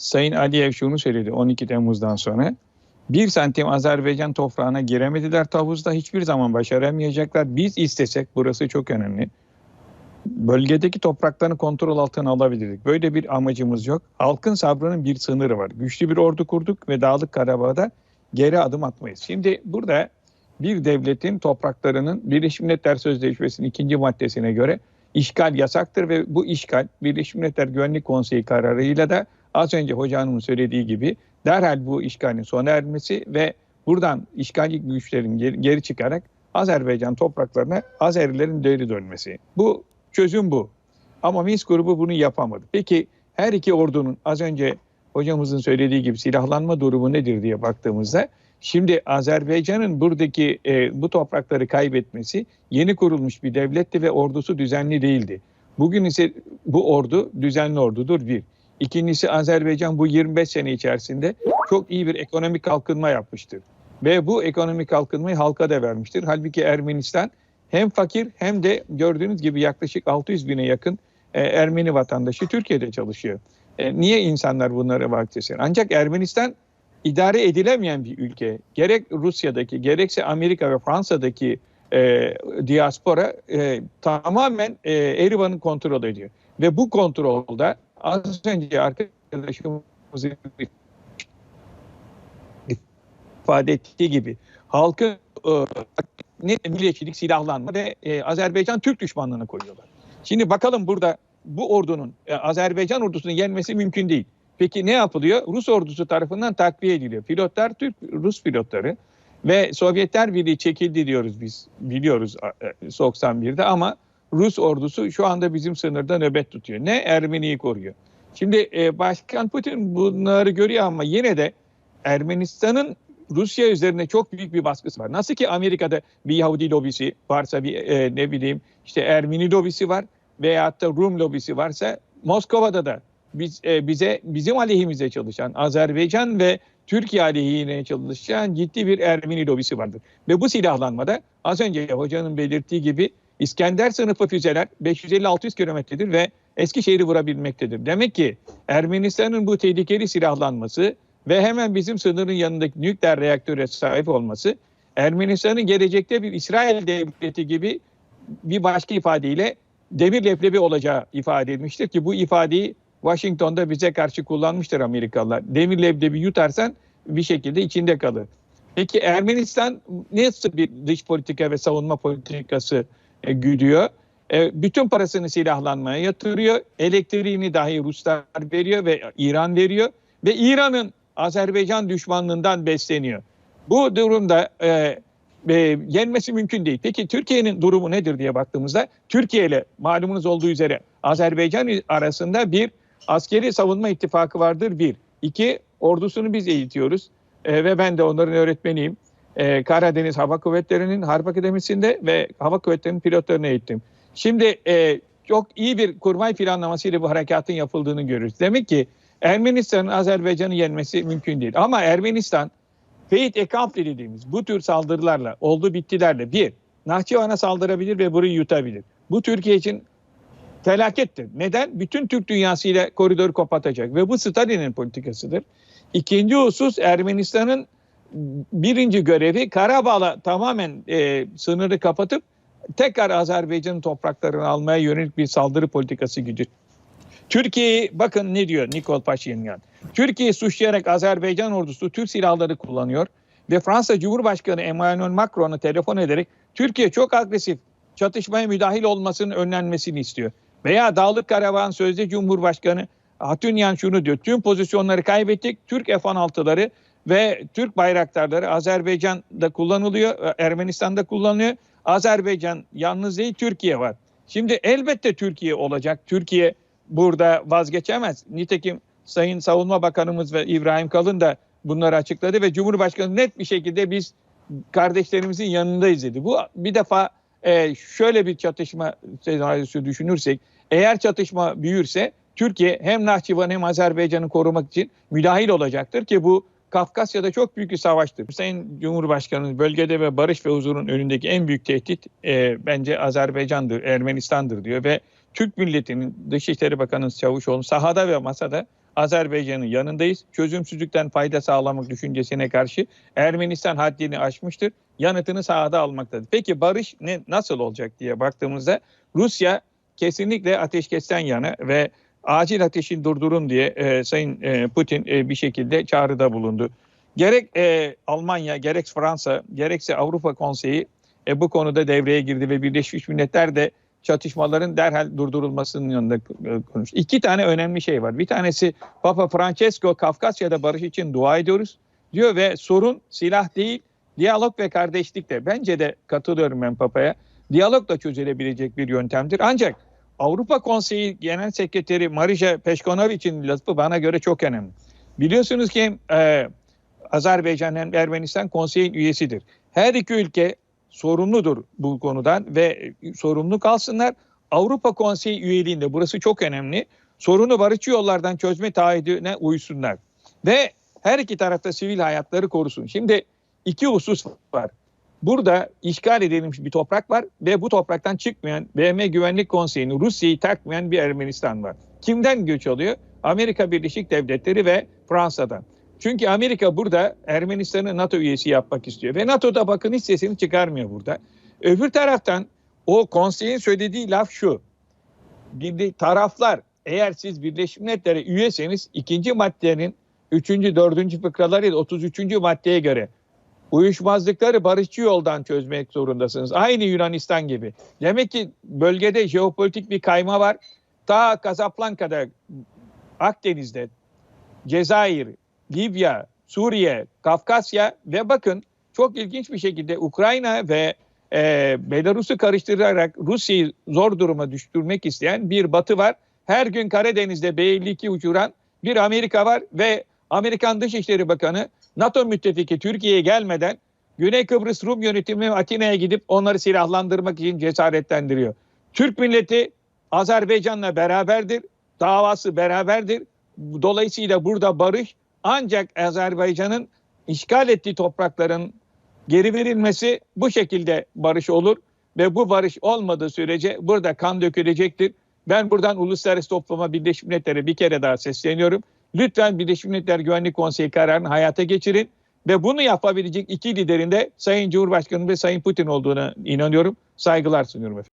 Sayın Aliyev şunu söyledi 12 Temmuz'dan sonra. Bir santim Azerbaycan toprağına giremediler tavuzda hiçbir zaman başaramayacaklar. Biz istesek burası çok önemli. Bölgedeki topraklarını kontrol altına alabilirdik. Böyle bir amacımız yok. Halkın sabrının bir sınırı var. Güçlü bir ordu kurduk ve Dağlık Karabağ'da geri adım atmayız. Şimdi burada bir devletin topraklarının Birleşmiş Milletler Sözleşmesi'nin ikinci maddesine göre işgal yasaktır ve bu işgal Birleşmiş Milletler Güvenlik Konseyi kararıyla da az önce hocanın söylediği gibi derhal bu işgalin sona ermesi ve buradan işgalci güçlerin geri, çıkarak Azerbaycan topraklarına Azerilerin geri dönmesi. Bu çözüm bu. Ama Minsk grubu bunu yapamadı. Peki her iki ordunun az önce hocamızın söylediği gibi silahlanma durumu nedir diye baktığımızda şimdi Azerbaycan'ın buradaki e, bu toprakları kaybetmesi yeni kurulmuş bir devletti ve ordusu düzenli değildi. Bugün ise bu ordu düzenli ordudur bir. İkincisi Azerbaycan bu 25 sene içerisinde çok iyi bir ekonomik kalkınma yapmıştır. Ve bu ekonomik kalkınmayı halka da vermiştir. Halbuki Ermenistan hem fakir hem de gördüğünüz gibi yaklaşık 600 bine yakın e, Ermeni vatandaşı Türkiye'de çalışıyor. E, niye insanlar bunlara vaktesin? Ancak Ermenistan idare edilemeyen bir ülke. Gerek Rusya'daki gerekse Amerika ve Fransa'daki e, diaspora e, tamamen e, Erivan'ın kontrol ediyor. Ve bu kontrolda az önce arkadaşımızın ifade ettiği gibi halkın e, ne milliyetçilik, silahlanma ve e, Azerbaycan Türk düşmanlığını koyuyorlar. Şimdi bakalım burada bu ordunun e, Azerbaycan ordusunu yenmesi mümkün değil. Peki ne yapılıyor? Rus ordusu tarafından takviye ediliyor. Pilotlar Türk Rus pilotları ve Sovyetler Birliği çekildi diyoruz biz. Biliyoruz e, 91'de ama Rus ordusu şu anda bizim sınırda nöbet tutuyor. Ne Ermeni'yi koruyor. Şimdi e, Başkan Putin bunları görüyor ama yine de Ermenistan'ın Rusya üzerine çok büyük bir baskısı var. Nasıl ki Amerika'da bir Yahudi lobisi varsa bir e, ne bileyim işte Ermeni lobisi var veyahut da Rum lobisi varsa Moskova'da da biz e, bize bizim aleyhimize çalışan Azerbaycan ve Türkiye aleyhine çalışan ciddi bir Ermeni lobisi vardır. Ve bu silahlanmada az önce hocanın belirttiği gibi İskender sınıfı füzeler 550-600 kilometredir ve Eskişehir'i vurabilmektedir. Demek ki Ermenistan'ın bu tehlikeli silahlanması ve hemen bizim sınırın yanındaki nükleer reaktöre sahip olması Ermenistan'ın gelecekte bir İsrail devleti gibi bir başka ifadeyle demir leblebi olacağı ifade edilmiştir ki bu ifadeyi Washington'da bize karşı kullanmıştır Amerikalılar. Demir leblebi yutarsan bir şekilde içinde kalır. Peki Ermenistan nasıl bir dış politika ve savunma politikası e, güdüyor? E, bütün parasını silahlanmaya yatırıyor. Elektriğini dahi Ruslar veriyor ve İran veriyor. Ve İran'ın Azerbaycan düşmanlığından besleniyor. Bu durumda e, e, yenmesi mümkün değil. Peki Türkiye'nin durumu nedir diye baktığımızda Türkiye ile malumunuz olduğu üzere Azerbaycan arasında bir askeri savunma ittifakı vardır bir. İki ordusunu biz eğitiyoruz e, ve ben de onların öğretmeniyim. E, Karadeniz Hava Kuvvetleri'nin Harp Akademisi'nde ve Hava Kuvvetleri'nin pilotlarını eğittim. Şimdi e, çok iyi bir kurmay planlamasıyla bu harekatın yapıldığını görürüz. Demek ki Ermenistan'ın Azerbaycan'ı yenmesi mümkün değil. Ama Ermenistan Feyit Ekampli dediğimiz bu tür saldırılarla, oldu bittilerle bir, Nahçıvan'a saldırabilir ve burayı yutabilir. Bu Türkiye için felakettir. Neden? Bütün Türk dünyası ile koridoru kapatacak ve bu Stalin'in politikasıdır. İkinci husus Ermenistan'ın birinci görevi Karabağ'la tamamen e, sınırı kapatıp tekrar Azerbaycan'ın topraklarını almaya yönelik bir saldırı politikası gücü Türkiye'yi bakın ne diyor Nikol Paşinyan. Türkiye'yi suçlayarak Azerbaycan ordusu Türk silahları kullanıyor ve Fransa Cumhurbaşkanı Emmanuel Macron'a telefon ederek Türkiye çok agresif çatışmaya müdahil olmasının önlenmesini istiyor. Veya Dağlık Karabağ'ın sözde Cumhurbaşkanı Hatunyan şunu diyor. Tüm pozisyonları kaybettik. Türk F-16'ları ve Türk bayraktarları Azerbaycan'da kullanılıyor, Ermenistan'da kullanılıyor. Azerbaycan yalnız değil Türkiye var. Şimdi elbette Türkiye olacak. Türkiye burada vazgeçemez. Nitekim Sayın Savunma Bakanımız ve İbrahim Kalın da bunları açıkladı ve Cumhurbaşkanı net bir şekilde biz kardeşlerimizin yanındayız dedi. Bu bir defa e, şöyle bir çatışma senaryosu düşünürsek eğer çatışma büyürse Türkiye hem Nahçıvan hem Azerbaycan'ı korumak için müdahil olacaktır ki bu Kafkasya'da çok büyük bir savaştır. Sayın Cumhurbaşkanı bölgede ve barış ve huzurun önündeki en büyük tehdit e, bence Azerbaycan'dır, Ermenistan'dır diyor ve Türk milletinin Dışişleri Bakanı Çavuşoğlu sahada ve masada Azerbaycan'ın yanındayız. Çözümsüzlükten fayda sağlamak düşüncesine karşı Ermenistan haddini aşmıştır. Yanıtını sahada almaktadır. Peki barış ne nasıl olacak diye baktığımızda Rusya kesinlikle ateşkesten yana ve acil ateşin durdurun diye e, Sayın e, Putin e, bir şekilde çağrıda bulundu. Gerek e, Almanya, gerek Fransa, gerekse Avrupa Konseyi e, bu konuda devreye girdi ve Birleşmiş Milletler de çatışmaların derhal durdurulmasının yanında e, konuştu. İki tane önemli şey var. Bir tanesi Papa Francesco Kafkasya'da barış için dua ediyoruz diyor ve sorun silah değil, diyalog ve kardeşlikte. Bence de katılıyorum ben Papa'ya. Diyalog da çözülebilecek bir yöntemdir. Ancak Avrupa Konseyi Genel Sekreteri Marija Peşkonovic'in lafı bana göre çok önemli. Biliyorsunuz ki e, Azerbaycan hem Ermenistan konseyin üyesidir. Her iki ülke sorumludur bu konudan ve sorumlu kalsınlar. Avrupa Konseyi üyeliğinde burası çok önemli. Sorunu barışçı yollardan çözme taahhüdüne uysunlar. Ve her iki tarafta sivil hayatları korusun. Şimdi iki husus var. Burada işgal edilmiş bir toprak var ve bu topraktan çıkmayan BM Güvenlik Konseyi'ni Rusya'yı takmayan bir Ermenistan var. Kimden göç alıyor? Amerika Birleşik Devletleri ve Fransa'dan. Çünkü Amerika burada Ermenistan'ı NATO üyesi yapmak istiyor. Ve NATO'da bakın hiç sesini çıkarmıyor burada. Öbür taraftan o konseyin söylediği laf şu. Bir taraflar eğer siz Birleşmiş Milletler'e üyeseniz ikinci maddenin üçüncü, dördüncü fıkralarıyla 33. maddeye göre uyuşmazlıkları barışçı yoldan çözmek zorundasınız. Aynı Yunanistan gibi. Demek ki bölgede jeopolitik bir kayma var. Ta Casablanca'da, Akdeniz'de, Cezayir, Libya, Suriye, Kafkasya ve bakın çok ilginç bir şekilde Ukrayna ve e, Belarus'u karıştırarak Rusya'yı zor duruma düşürmek isteyen bir batı var. Her gün Karadeniz'de B-52 uçuran bir Amerika var ve Amerikan Dışişleri Bakanı NATO müttefiki Türkiye'ye gelmeden Güney Kıbrıs Rum yönetimi Atina'ya gidip onları silahlandırmak için cesaretlendiriyor. Türk milleti Azerbaycan'la beraberdir, davası beraberdir. Dolayısıyla burada barış ancak Azerbaycan'ın işgal ettiği toprakların geri verilmesi bu şekilde barış olur ve bu barış olmadığı sürece burada kan dökülecektir. Ben buradan Uluslararası Topluma Birleşmiş Milletler'e bir kere daha sesleniyorum. Lütfen Birleşmiş Milletler Güvenlik Konseyi kararını hayata geçirin ve bunu yapabilecek iki liderin de Sayın Cumhurbaşkanı ve Sayın Putin olduğuna inanıyorum. Saygılar sunuyorum efendim.